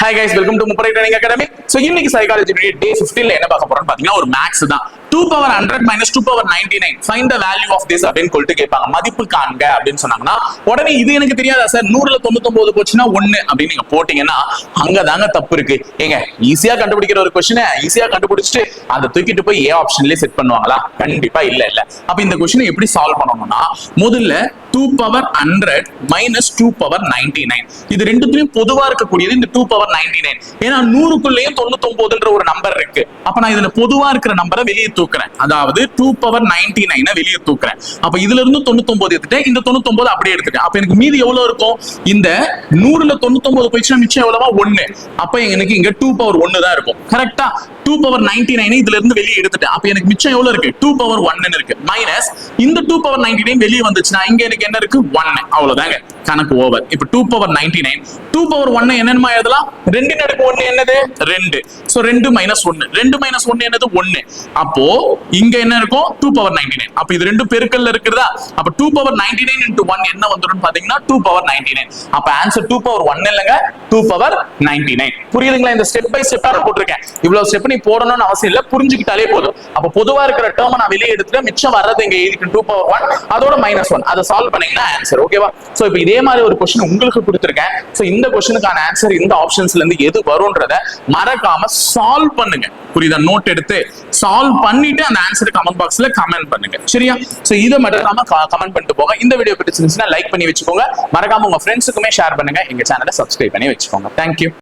Hi guys welcome to முப்படை training academy so இன்னைக்கு psychology day 15 என்ன பார்க்க போறோம்னு பாத்தீங்கன்னா ஒரு மேக்ஸ் தான். Two power hundred minus two power ninety nine find the value of this அப்படின்னு சொல்லிட்டு கேட்பாங்க. மதிப்பு காண்க அப்படின்னு சொன்னாங்கன்னா உடனே இது எனக்கு தெரியாதா சார் நூறுல தொண்ணூத்தொன்பது போச்சுன்னா ஒண்ணு அப்படின்னு நீங்க போட்டீங்கன்னா அங்கதாங்க தப்பு இருக்கு. ஏங்க ஈஸியா கண்டுபிடிக்கிற ஒரு கொஸ்டினை ஈஸியா கண்டுபிடிச்சிட்டு அதை தூக்கிட்டு போய் ஏ ஆப்ஷன்லயே செட் பண்ணுவாங்களா? கண்டிப்பா இல்ல இல்ல. அப்ப இந்த கொஸ்டினை எப்படி சால்வ் பண்ணணும்னா முதல்ல two power hundred minus two power ninety nine இது ரெண்டுத்துலயும் பொதுவா இருக்கக்கூடியது இந்த டூ பவர் நைன்டி நைன் ஏன்னா நூறுக்குள்ளேயும் தொண்ணூத்தொன்பதுன்ற ஒரு நம்பர் இருக்கு. அப்ப நான் இதுல பொதுவா இருக்கிற நம்பரை வெளியே தூக்குறேன். அதாவது டூ பவர் நைன்டி நைனை வெளியே தூக்குறேன். அப்ப இதுல இருந்து தொண்ணூத்தொன்பது எடுத்துட்டேன். இந்த தொண்ணூத்தொன்பது அப்படியே எடுத்துட்டேன். அப்ப எனக்கு மீதி எவ்வளவு இருக்கும்? இந்த நூறுல தொண்ணூத்தொன்பது போயிடுச்சுன்னா மிச்சம் எவ்வளவா? ஒண்ணு. அப்ப எனக்கு இங்க டூ பவர் ஒன்னு தான் இருக்கும். கரெக்டா டூ பவர் நைன்டி நைன் இதுல இருந்து வெளியே எடுத்துட்டேன். அப்ப எனக்கு மிச்சம் எவ்வளவு இருக்கு? டூ பவர் ஒன்னு இருக்கு. மைனஸ் இந்த டூ பவர் நைன்டி நைன் வெளியே வந்துச்சுன்னா இங்க எனக்கு என்ன இருக்கு? ஒன்னு அவ்வளவுதாங்க. கணக்கு ஓவர் இப்ப two power ninety nine two power ஒன்னு என்னென்னமா எழுதலாம்? ரெண்டு நடுக்கு ஒண்ணு என்னது? ரெண்டு. சோ ரெண்டு மைனஸ் ஒன்னு ரெண்டு மைனஸ் ஒன்னு என்னது? ஒன்னு அப்போ இங்க என்ன இருக்கும்? டூ பவர் நைன்டி நைன் அப்ப இது ரெண்டு பெருக்கல்ல இருக்குதா? அப்ப two power ninety nine into one என்ன வந்துடும் பாத்தீங்கன்னா டூ பவர் நைன்டி நைன் அப்ப ஆன்சர் டூ பவர் ஒன் இல்லைங்க. டூ பவர் நைன்டி நைன் புரியுதுங்களா? இந்த ஸ்டெப் பை ஸ்டெப்பா போட்டிருக்கேன். இவ்வளவு ஸ்டெப் நீ போடணும்னு அவசியம் இல்ல. புரிஞ்சுக்கிட்டாலே போதும். அப்ப பொதுவா இருக்கிற டேர்ம் நான் வெளியே எடுத்துட்டு மிச்சம் வர்றது இங்க எழுதிக்கு டூ பவர் ஒன் அதோட மைனஸ் ஒன் அதை சால்வ் பண்ணீங்கன்னா ஆன்சர் ஓகேவா சோ இப்போ இதே மாதிரி ஒரு கொஸ்டின் உங்களுக்கு கொடுத்துருக்கேன். சோ இந்த கொஸ்டினுக்கான ஆன்சர் இந்த ஆப்ஷன்ஸ்ல இருந்து எது வரும்ன்றத மறக்காம சால்வ் பண்ணுங்க. புரியுதா? நோட் எடுத்து சால்வ் பண்ணிட்டு அந்த ஆன்சர் கமெண்ட் பாக்ஸ்ல கமெண்ட் பண்ணுங்க. சரியா? சோ இதை மறக்காம கமெண்ட் பண்ணிட்டு போங்க. இந்த வீடியோ பிடிச்சிருந்துச்சுன்னா லைக் பண்ணி வச்சுக்கோங்க. மறக்காம உங்க ஃப்ரெண்ட்ஸுக்குமே ஷேர் பண்ணுங்க. எங்க சேனலை சப்ஸ்கிரைப் பண்ணி வச்சுக்கோங்க. தேங்க்யூ